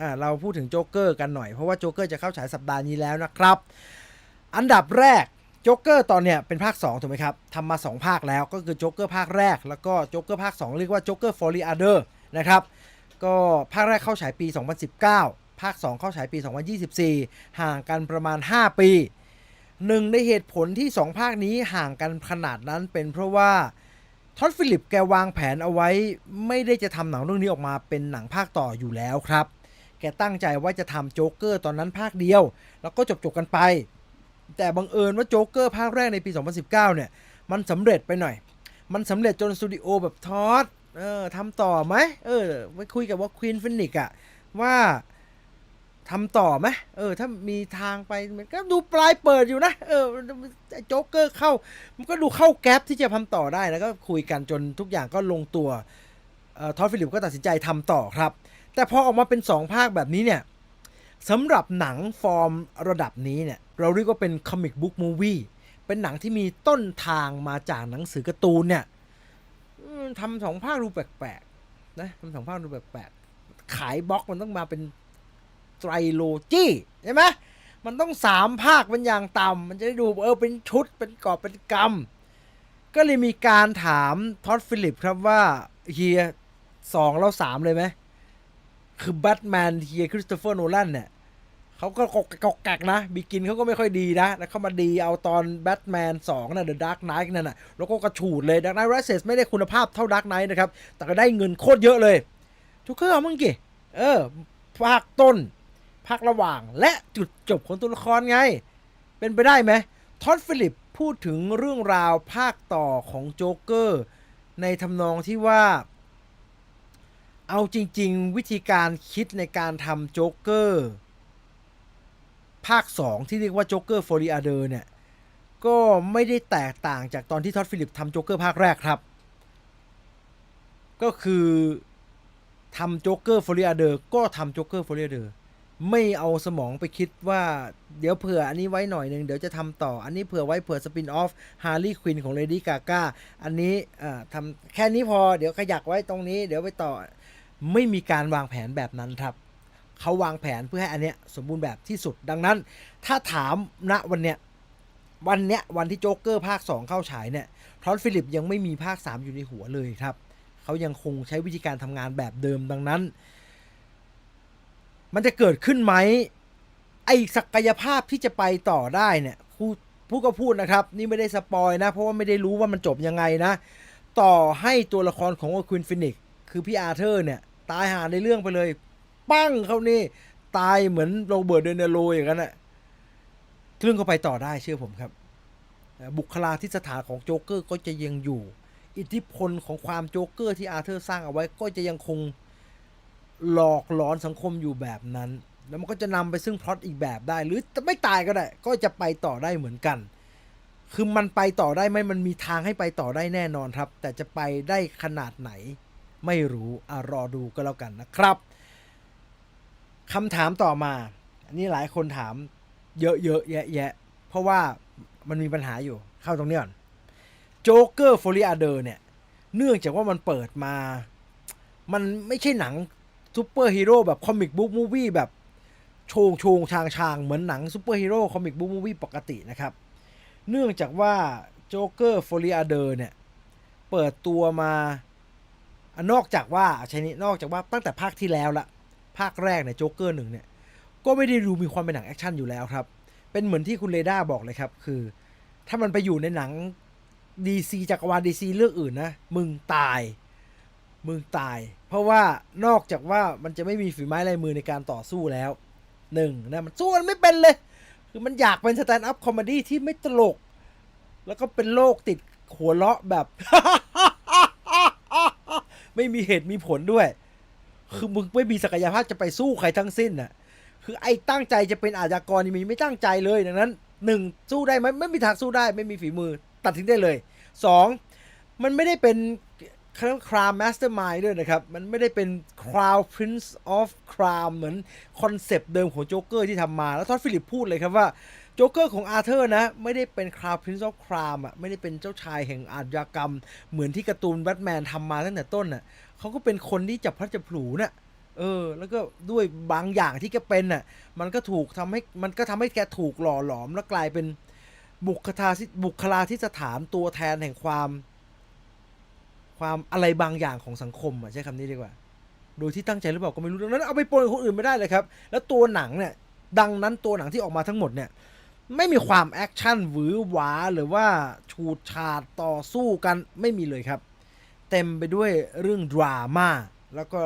อ่าเราพูดถึงโจ๊กเกอร์กันหน่อยเพราะว่าโจ๊กเกอร์จะเข้าฉายสัปดาห์นี้แล้วนะครับ อันดับแรกโจ๊กเกอร์ตอนเนี้ยเป็นภาค 2 ถูกไหมครับทำมา 2 ภาคแล้วก็คือโจ๊กเกอร์ภาคแรก แล้วก็โจ๊กเกอร์ภาค 2 เรียกว่าโจ๊กเกอร์ฟอร์ e อ r นะครับก็ภาคแรกเข้าฉายปี 2019 ภาค 2 เข้าฉายปี 2024 ห่างกันประมาณ 5 ปีหนึ่งในเหตุผลที่ 2 ภาคนี้ห่างกันขนาดนั้นเป็นเพราะว่าท็อดฟิลิปแกวางแผนเอาไว้ ไม่ได้จะทำหนังเรื่องนี้ออกมาเป็นหนังภาคต่ออยู่แล้วครับ แกตั้งใจว่าจะทำโจ๊กเกอร์ตอนนั้นภาคเดียว แล้วก็จบๆกันไป แต่บังเอิญว่าโจ๊กเกอร์ภาคแรกในปี 2019 เนี่ย มันสำเร็จไปหน่อย มันสำเร็จจนสตูดิโอแบบทอดเออทำต่อไหมเออไปคุยกับว่าควีนฟินิกอะว่าทำต่อไหมเออ ถ้ามีทางไปมันก็ดูปลายเปิดอยู่นะ เออโจ๊กเกอร์เข้า มันก็ดูเข้าแก๊ปที่จะทำต่อได้แล้วก็คุยกันจนทุกอย่างก็ลงตัวออทอดฟิลิปก็ตัดสินใจทำต่อครับ แต่พอออกมาเป็น 2 ภาคแบบนี้เนี่ยสำหรับหนังฟอร์มระดับนี้เนี่ยเราเรียกว่าเป็นคอมิกบุ๊กมูวี่เป็นหนังที่มีต้นทางมาจากหนังสือการ์ตูนเนี่ยทำสองภาคดูแปลกๆนะทำสองภาคดูแปลกๆขายบล็อกมันต้องมาเป็นไตรโลจีใช่ไหมมันต้องสามภาคเป็นอย่างต่ำมันจะได้ดูเออเป็นชุดเป็นกอบเป็นกำก็เลยมีการถามท็อดฟิลิปครับว่าเฮียสองแล้วสามเลยไหม คือแบทแมนเฮียคริสโตเฟอร์โนแลนเนี่ยเขาก็กกกกักนะบิกินเขาก็ไม่ค่อยดีนะ แล้วเขามาดีเอาตอนแบทแมน2น่ะเดอะดาร์กไนท์นั่นน่ะแล้วก็กระฉูดเลยดาร์กไนท์ไรเซสไม่ได้คุณภาพเท่าดาร์กไนท์นะครับ แต่ก็ได้เงินโคตรเยอะเลยทุกเครื่องเอามึงกี่เออ ภาคต้น ภาคระหว่างและจุดจบของตัวละครไง เป็นไปได้ไหมท็อดฟิลิปพูดถึงเรื่องราวภาคต่อของโจ๊กเกอร์ในทำนองที่ว่า เอาจริง ๆ วิธีการคิดในการทำโจ๊กเกอร์ ภาค 2 ที่เรียกว่าโจ๊กเกอร์ฟอริอาเดอร์เนี่ย ก็ไม่ได้แตกต่างจากตอนที่ท็อดฟิลิปทำโจ๊กเกอร์ภาคแรกครับ ก็คือทำโจ๊กเกอร์ฟอริอาเดอร์ก็ทำโจ๊กเกอร์ฟอริอาเดอร์ไม่เอาสมองไปคิดว่าเดี๋ยวเผื่ออันนี้ไว้หน่อยหนึ่งเดี๋ยวจะทำต่อ อันนี้เผื่อไว้เผื่อสปินออฟฮาร์ลีควินของเลดี้กาก้าอันนี้อ่าทำแค่นี้พอเดี๋ยวขยักไว้ตรงนี้เดี๋ยวไปต่อ ไม่มีการวางแผนแบบนั้นครับเขาวางแผนเพื่อให้อันเนี้ยสมบูรณ์แบบที่สุดดังนั้น ถ้าถามณวันเนี้ยวันเนี้ยวันที่โจ๊กเกอร์ภาค 2 เข้าฉายเนี่ยทอดฟิลิปยังไม่มีภาค 3 อยู่ในหัวเลยครับเขายังคงใช้วิธีการทำงานแบบเดิมดังนั้น มันจะเกิดขึ้นไหมไอศักยภาพที่จะไปต่อได้เนี่ยผู้ก็พูดนะครับ นี่ไม่ได้สปอยนะ เพราะว่าไม่ได้รู้ว่ามันจบยังไงนะ ต่อให้ตัวละครของควินฟินิกคือพี่อาร์เธอร์เนี่ย ตายหาในเรื่องไปเลย ปั้งเขานี่ ตายเหมือนโรเบิร์ตเดนเนโรอย่างนั้นแหละเรื่องก็ไปต่อได้เชื่อผมครับ บุคลาธิสถานของโจ๊กเกอร์ก็จะยังอยู่ อิทธิพลของความโจ๊กเกอร์ที่อาเธอร์สร้างเอาไว้ก็จะยังคงหลอกหลอนสังคมอยู่แบบนั้น แล้วมันก็จะนำไปซึ่งพล็อตอีกแบบได้ หรือไม่ตายก็ได้ ก็จะไปต่อได้เหมือนกัน คือมันไปต่อได้ไหมมันมีทางให้ไปต่อได้แน่นอนครับ แต่จะไปได้ขนาดไหน ไม่รู้อะรอดูก็แล้วกันนะครับคำถามต่อมา อันนี้หลายคนถามเยอะๆแยะๆเพราะว่ามันมีปัญหาอยู่เข้าตรงนี้ก่อนโจ๊กเกอร์ฟอริอาเดอร์เนี่ย เนื่องจากว่ามันเปิดมา มันไม่ใช่หนังซูเปอร์ฮีโร่แบบคอมิกบุ๊กมูวี่แบบโชงโชงชางชางเหมือนหนังซูเปอร์ฮีโร่คอมิกบุ๊กมูวี่ปกตินะครับ เนื่องจากว่าโจ๊กเกอร์ฟอริอาเดอร์เนี่ย เปิดตัวมา นอกจากว่าใช่นี้นอกจากว่าตั้งแต่ภาคที่แล้วละภาคแรกเนี่ยโจ๊กเกอร์หนึ่งเนี่ยก็ไม่ได้ดูมีความเป็นหนังแอคชั่นอยู่แล้วครับ เป็นเหมือนที่คุณเรดาบอกเลยครับ คือ ถ้ามันไปอยู่ในหนัง DC จักรวาล DC เรื่องอื่นนะมึงตาย มึงตาย เพราะว่านอกจากว่ามันจะไม่มีฝีไม้ลายมือในการต่อสู้แล้วหนึ่งนะมันสู้กันไม่เป็นเลย คือมันอยากเป็นสแตนด์อัพคอมเมดี้ที่ไม่ตลก แล้วก็เป็นโรคติดหัวเราะแบบ ไม่มีเหตุมีผลด้วย คือมึงไม่มีศักยภาพจะไปสู้ใครทั้งสิ้นน่ะ คือไอ้ตั้งใจจะเป็นอาชญากรนี่มีไม่ตั้งใจเลยดังนั้นหนึ่งสู้ได้ไหมไม่มีทางสู้ได้ ไม่มีฝีมือ ตัดทิ้งได้เลยสองมันไม่ได้เป็นครามมาสเตอร์มายด้วยนะครับ มันไม่ได้เป็น Crown Prince of Crime เหมือนคอนเซปต์เดิมของโจ๊กเกอร์ที่ทำมา แล้วทอดฟิลิปพูดเลยครับว่า โจ๊กเกอร์ของอาร์เธอร์นะ ไม่ได้เป็น Crown Prince of Crime อะไม่ได้เป็นเจ้าชายแห่งอาชญากรรม เหมือนที่การ์ตูนแบทแมนทำมาตั้งแต่ต้นน่ะเขาก็เป็นคนที่จับพลัดจับผลูน่ะเออ แล้วก็ด้วยบางอย่างที่แกเป็นน่ะ มันก็ถูกทำให้มันก็ทำให้แกถูกหล่อหลอม แล้วกลายเป็นบุคลาบุคลาที่สถานตัวแทนแห่งความ ความอะไรบางอย่างของสังคมอะใช้คำนี้ดีกว่า โดยที่ตั้งใจหรือเปล่าก็ไม่รู้ดังนั้นเอาไปปนคนอื่นไม่ได้เลยครับ แล้วตัวหนังเนี่ย ดังนั้นตัวหนังที่ออกมาทั้งหมดเนี่ย ไม่มีความแอคชั่นหวือหวาหรือว่าฉูดฉาดต่อสู้กันไม่มีเลยครับ เต็มไปด้วยเรื่องดราม่าแล้วก็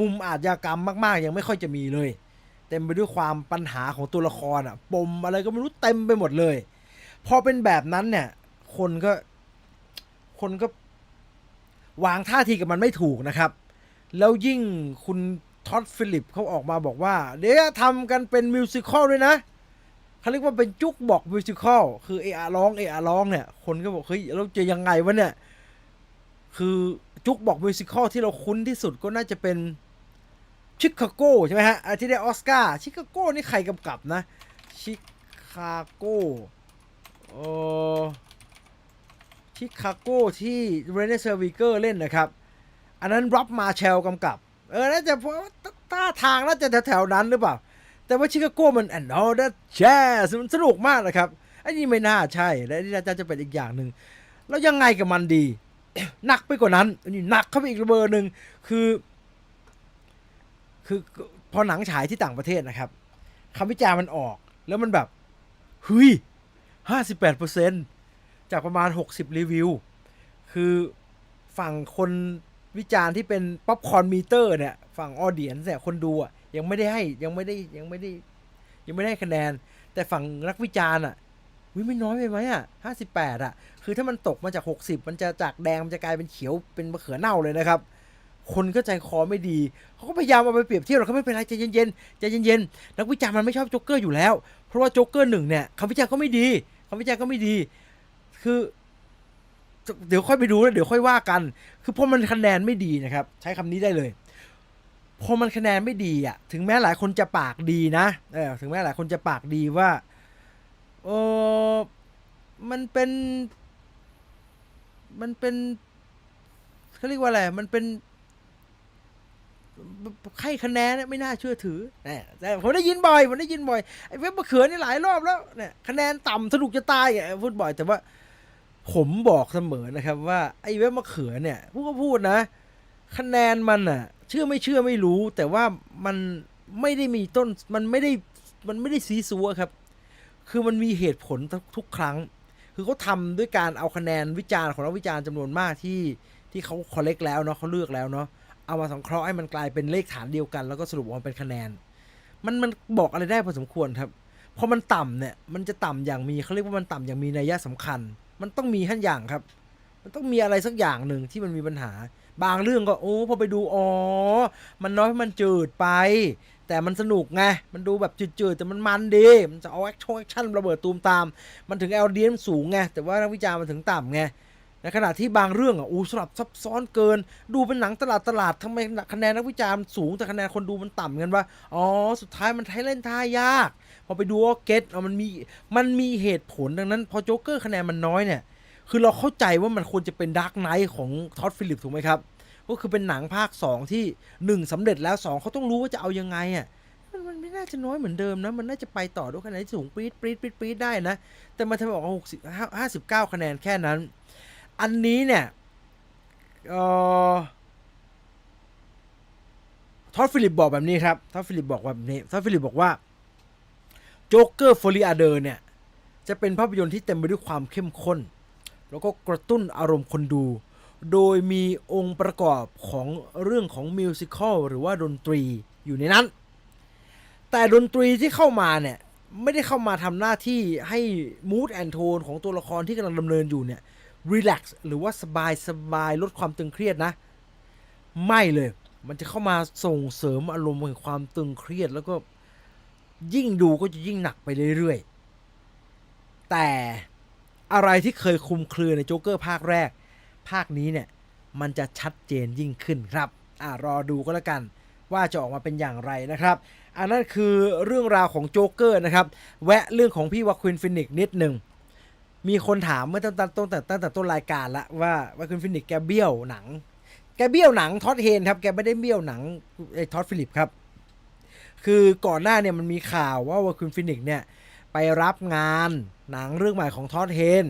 มุมอาชญากรรมมากๆ ยังไม่ค่อยจะมีเลย เต็มไปด้วยความปัญหาของตัวละครอะปมอะไรก็ไม่รู้เต็มไปหมดเลย พอเป็นแบบนั้นเนี่ย คนก็คนก็วางท่าทีกับมันไม่ถูกนะครับ แล้วยิ่งคุณท็อดฟิลิปเขาออกมาบอกว่า เดี๋ยวทำกันเป็นมิวสิควลด้วยนะ เขาเรียกว่าเป็นจุกบอกมิวสิควลคือเออาร้องเออาร้องเนี่ย คนก็บอกเฮ้ยเราจะยังไงวะเนี่ย คือจุกบอกมิวสิควลที่เราคุ้นที่สุดก็น่าจะเป็นชิคาโกใช่ไหมฮะอันที่ได้ออสการ์ชิคาโกนี่ใครกำกับนะ ชิคาโกเออชิคาโกที่เรเนเซอร์วิเกอร์เล่นนะครับ อันนั้นรับมาเชลกำกับ เออ น่าจะเพราะว่าท่าทางน่าจะแถวๆนั้นหรือเปล่า แต่ว่าชิคาโกมัน and all that jazz มันสนุกมากนะครับ อันนี้ไม่น่าใช่ และนี่น่าจะเป็นอีกอย่างหนึ่ง แล้วยังไงกับมันดี หนักไปกว่านั้น อันนี้หนักเข้าไปอีกระเบอร์หนึ่งคือ คือพอหนังฉายที่ต่างประเทศนะครับคำวิจารณ์มันออก แล้วมันแบบเฮ้ยห้าสิบแปดเปอร์เซ็นจากประมาณหกสิบรีวิว คือฝั่งคนวิจารณ์ที่เป็นป๊อปคอร์นมีเตอร์เนี่ย ฝั่งออเดียนเนี่ยคนดูอะ ยังไม่ได้ให้ยังไม่ได้ยังไม่ได้ ยังไม่ได้คะแนน แต่ฝั่งนักวิจารณ์อะวิไม่น้อยไปไหมอะห้าสิบแปดอะ คือถ้ามันตกมาจากหกสิบมันจะจากแดงมันจะกลายเป็นเขียวเป็นมะเขือเน่าเลยนะครับ คนก็ใจคอไม่ดี เขาก็พยายามเอาไปเปรียบเทียบเราเขาไม่เป็นไรใจเย็นๆใจเย็นๆนักวิจารณ์มันไม่ชอบโจ๊กเกอร์อยู่แล้ว เพราะว่าโจ๊กเกอร์หนึ่งเนี่ยคำวิจารณ์ก็ไม่ดีคำวิจารณ์ก็ไม่ดี คือ เดี๋ยวค่อยไปดูแล้วเดี๋ยวค่อยว่ากัน คือพอมันคะแนนไม่ดีนะครับ ใช้คำนี้ได้เลย พอมันคะแนนไม่ดีอะ ถึงแม้หลายคนจะปากดีนะเออถึงแม้หลายคนจะปากดีว่าเออมันเป็น มันเป็นเขาเรียกว่าอะไร มันเป็นให้คะแนนเนี่ยไม่น่าเชื่อถือเนี่ยแต่ผมได้ยินบ่อย ผมได้ยินบ่อย ไอ้เว็บมะเขือนี่หลายรอบแล้วเนี่ยคะแนนต่ำสนุกจะตายอะพูดบ่อย แต่ว่า ผมบอกเสมอนะครับว่าไอ้เว็บมะเขือเนี่ยพูดก็พูดนะ คะแนนมันอะ เชื่อไม่เชื่อไม่รู้ แต่ว่ามันไม่ได้มีต้นมันไม่ได้มันไม่ได้ซีซัวครับ คือมันมีเหตุผลทุกครั้ง คือเขาทำด้วยการเอาคะแนนวิจารณ์ของนักวิจารณ์จำนวนมากที่ที่เขาคอลเลกแล้วเนาะเขาเลือกแล้วเนาะเอามาสังเคราะห์ให้มันกลายเป็นเลขฐานเดียวกัน แล้วก็สรุปออกมาเป็นคะแนน มันมันบอกอะไรได้พอสมควรครับพอมันต่ำเนี่ยมันจะต่ำอย่างมีเขาเรียกว่ามันต่ำอย่างมีนัยยะสำคัญ มันต้องมีขั้นอย่างครับ มันต้องมีอะไรสักอย่างหนึ่งที่มันมีปัญหา บางเรื่องก็โอ้พอไปดูอ๋อมันน้อยมันจืดไป แต่มันสนุกไงมันดูแบบจืดๆแต่มันมันดีมันจะเอาแอคชั่นแอคชั่นระเบิดตูมตาม มันถึง l d มันสูงไงแต่ว่านักวิจารณ์มันถึงต่ำไงในขณะที่บางเรื่องอะอู้สลับซับซ้อนเกิน ดูเป็นหนังตลาดตลาดทำไมคะแนนนักวิจารณ์สูงแต่คะแนนคนดูมันต่ำกันวะอ๋อสุดท้ายมันให้เล่นท่ายาก พอไปดูว่าเก็ตมันมีมันมีเหตุผลดังนั้น พอโจ๊กเกอร์คะแนนมันน้อยเนี่ย คือเราเข้าใจว่ามันควรจะเป็นดาร์กไนท์ของท็อดฟิลิปถูกไหมครับ ก็คือเป็นหนังภาค 2 ที่ 1สำเร็จแล้ว 2 เขาต้องรู้ว่าจะเอายังไงอะมันมันไม่น่าจะน้อยเหมือนเดิมนะ มันน่าจะไปต่อด้วยคะแนนที่สูงปรี๊ดปรี๊ดปรี๊ดปี๊ดได้นะ แต่มันทำออกมาหกสิบห้าสิบเก้าคะแนนแค่นั้น อันนี้เนี่ยเอ่อท็อดฟิลิปบอกแบบนี้ครับท็อดฟิลิปบอกแบบนี้ท็อดฟิลิปบอกว่าโจ๊กเกอร์ฟอริอาเดอร์เนี่ย จะเป็นภาพยนตร์ที่เต็มไปด้วยความเข้มข้น แล้วก็กระตุ้นอารมณ์คนดู โดยมีองค์ประกอบของเรื่องของมิวสิควลหรือว่าดนตรีอยู่ในนั้น แต่ดนตรีที่เข้ามาเนี่ย ไม่ได้เข้ามาทำหน้าที่ให้มูดแอนโทนของตัวละครที่กำลังดำเนินอยู่เนี่ยรีแลกซ์หรือว่าสบายสบายลดความตึงเครียดนะ ไม่เลย มันจะเข้ามาส่งเสริมอารมณ์แห่งความตึงเครียด แล้วก็ยิ่งดูก็จะยิ่งหนักไปเรื่อยๆ แต่ อะไรที่เคยคลุมเครือในโจ๊กเกอร์ภาคแรก ภาคนี้เนี่ย มันจะชัดเจนยิ่งขึ้นครับ อ่ารอดูก็แล้วกัน ว่าจะออกมาเป็นอย่างไรนะครับ อันนั้นคือเรื่องราวของโจ๊กเกอร์นะครับ แวะเรื่องของพี่วาควินฟินิกนิดหนึ่งมีคนถามเมื่อตั้งแต่ต้นแต่ตั้งแต่ต้นรายการละว่าว่าคุณฟินิกแกเบี้ยวหนัง แกเบี้ยวหนังท็อดเฮนครับแกไม่ได้เบี้ยวหนังไอ้ท็อดฟิลิปครับ คือก่อนหน้าเนี่ยมันมีข่าวว่าวาคุณฟินิกซ์เนี่ย ไปรับงานหนังเรื่องใหม่ของทอดเฮน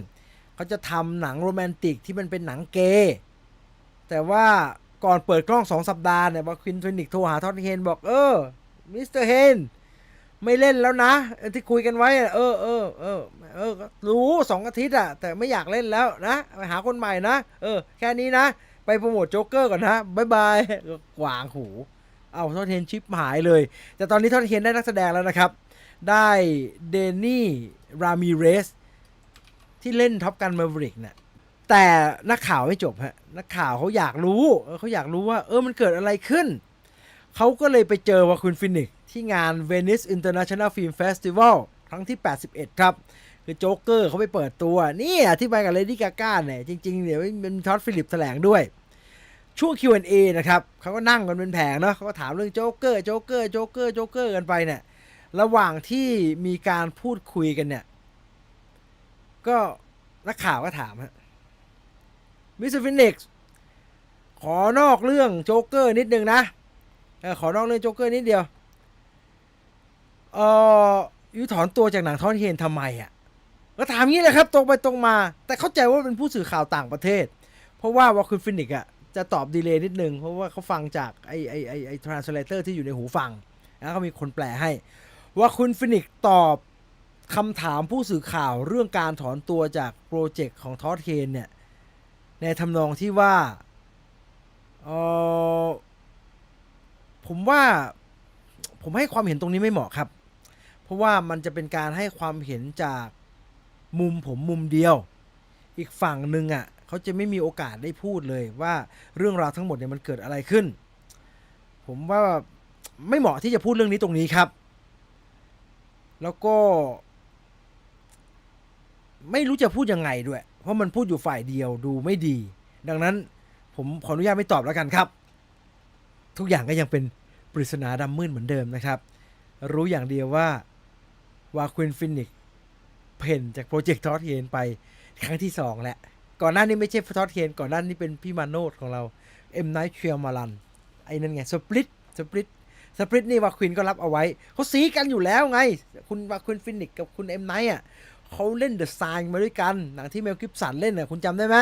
เขาจะทำหนังโรแมนติกที่มันเป็นหนังเกย์แต่ว่าก่อนเปิดกล้องสองสัปดาห์เนี่ยวาคินฟินิกโทรหาทอดเฮนบอกเออมิสเตอร์เฮนไม่เล่นแล้วนะ ที่คุยกันไว้อะเออเออเออเออรู้สองอาทิตย์อะแต่ไม่อยากเล่นแล้วนะไปหาคนใหม่นะ เออ แค่นี้นะ ไปโปรโมทโจ๊กเกอร์ก่อนนะบายบายก็กวางหู เอาทอดเทนชิปหายเลย แต่ตอนนี้ทอดเทนได้นักแสดงแล้วนะครับ ได้เดนนี่รามิเรสที่เล่นท็อปกันมา v ริกเนี่ยแต่นักข่าวไม่จบฮะนักข่าวเขาอยากรู้เขาอยากรู้ว่า เออมันเกิดอะไรขึ้น เขาก็เลยไปเจอว่าคุณฟินิกที่งาน Venice International Film Festival ครั้งที่ 81 ครับ คือโจ๊กเกอร์เขาไปเปิดตัว นี่อธิบายกับเลดี้กาก้าเนี่ย จริง ๆ เดี๋ยวมันท็อดฟิลิปแถลงด้วย ช่วง Q&A นะครับเขาก็นั่งกันเป็นแผงเนาะเขาก็ถามเรื่องโจ๊กเกอร์โจ๊กเกอร์โจ๊กเกอร์โจ๊กเกอร์กันไปเนี่ย ระหว่างที่มีการพูดคุยกันเนี่ย ก็นักข่าวก็ถามฮะมิสฟินิกซ์ขอนอกเรื่องโจ๊กเกอร์นิดนึงนะอขอนอกเรื่องโจ๊กเกอร์นิดเดียวเออยูถอนตัวจากหนังทอนเฮนทำไมอะก็ถามงี้เลยครับตรงไปตรงมา แต่เข้าใจว่าเป็นผู้สื่อข่าวต่างประเทศ เพราะว่าว่าคุณฟินิกซ์อะจะตอบดีเลย์นิดนึง เพราะว่าเขาฟังจากไอไอไอไอทรานสเลเตอร์ที่อยู่ในหูฟัง แล้วก็มีคนแปลให้ ว่าคุณฟินิกตอบคำถามผู้สื่อข่าวเรื่องการถอนตัวจากโปรเจกต์ของทอดเคนเนี่ย ในทำนองที่ว่าเออผมว่าผมให้ความเห็นตรงนี้ไม่เหมาะครับ เพราะว่ามันจะเป็นการให้ความเห็นจากมุมผมมุมเดียว อีกฝั่งหนึ่งอะเขาจะไม่มีโอกาสได้พูดเลยว่าเรื่องราวทั้งหมดเนี่ยมันเกิดอะไรขึ้น ผมว่าไม่เหมาะที่จะพูดเรื่องนี้ตรงนี้ครับ แล้วก็ ไม่รู้จะพูดยังไงด้วย เพราะมันพูดอยู่ฝ่ายเดียวดูไม่ดี ดังนั้นผมขออนุญาตไม่ตอบแล้วกันครับ ทุกอย่างก็ยังเป็นปริศนาดำมืดเหมือนเดิมนะครับ รู้อย่างเดียวว่าวาควินฟินิกเพ่นจากโปรเจกต์ทอสเคนไปครั้งที่สองแหละ ก่อนหน้านี้ไม่ใช่ทอสเคนก่อนหน้านี้เป็นพี่มาโนดของเราเอ็มไนท์เชียร์มาลันไอ้นั่นไงสปริตสปริต สปริตนี่วาควินก็รับเอาไว้ เขาสีกันอยู่แล้วไง คุณวาควินฟินิกกับคุณเอ็มไนท์อะเขาเล่นเดอะ i ายมาด้วยกัน หนังที่เมลกิฟสันเล่นน่ะคุณจำได้ไหม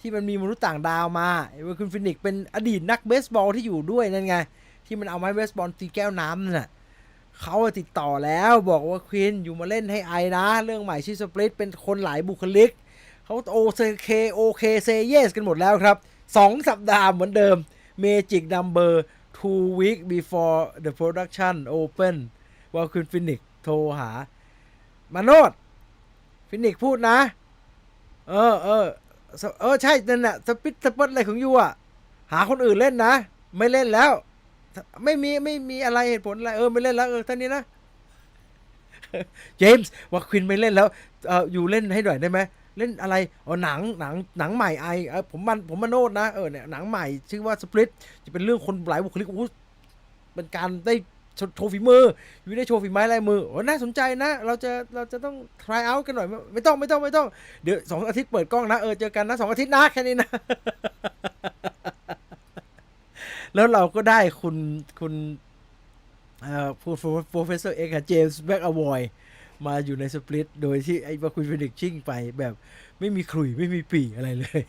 ที่มันมีมนุษย์ต่างดาวมาวาควินฟินิกเป็นอดีตนักเบสบอลที่อยู่ด้วยนั่นไง ที่มันเอาไม้เบสบอลตีแก้วน้ำน่ะเขาติดต่อแล้วบอกว่าควินอยู่มาเล่นให้ไอนะ เรื่องใหม่ชื่อสปริตเป็นคนหลายบุคลิกเขาโอเคโอเคเซเยสกันหมดแล้วครับสองสัปดาห์เหมือนเดิม Magic Number two week before the production open ว่าคุณฟินิกโทรหา มาโนดฟินิกพูดนะ เออเออเออ ใช่นั่นแหละสปิตสปอตอะไรของยูอะ หาคนอื่นเล่นนะ ไม่เล่นแล้ว ไม่มีไม่มีอะไรเหตุผลอะไร เออ ไม่เล่นแล้ว เออท่านี้นะ เจมส์ว่าควินไม่เล่นแล้ว เอออยู่เล่นให้หน่อยได้ไหม เล่นอะไรอ๋อหนังหนังหนังใหม่ไอเออผมมันผมมาโนดนะเออเนี่ยหนังใหม่ชื่อว่าสปริตจะเป็นเรื่องคนหลายบุคลิกโอ้เป็นการได้โชโชว์ฝีมืออยู่ได้โชว์ฝีไม้ลายมือโอ้น่าสนใจนะ เราจะเราจะต้อง try out กันหน่อยไม่ไม่ต้องไม่ต้องไม่ต้อง เดี๋ยวสองอาทิตย์เปิดกล้องนะ เออเจอกันนะสองอาทิตย์นะแค่นี้นะ แล้วเราก็ได้คุณคุณเอ่อ professor X เจมส์แบ็กอวอย มาอยู่ในสปลิตโดยที่ไอ้บาคุณฟินิกชิ่งไปแบบไม่มีขลุ่ยไม่มีปีอะไรเลย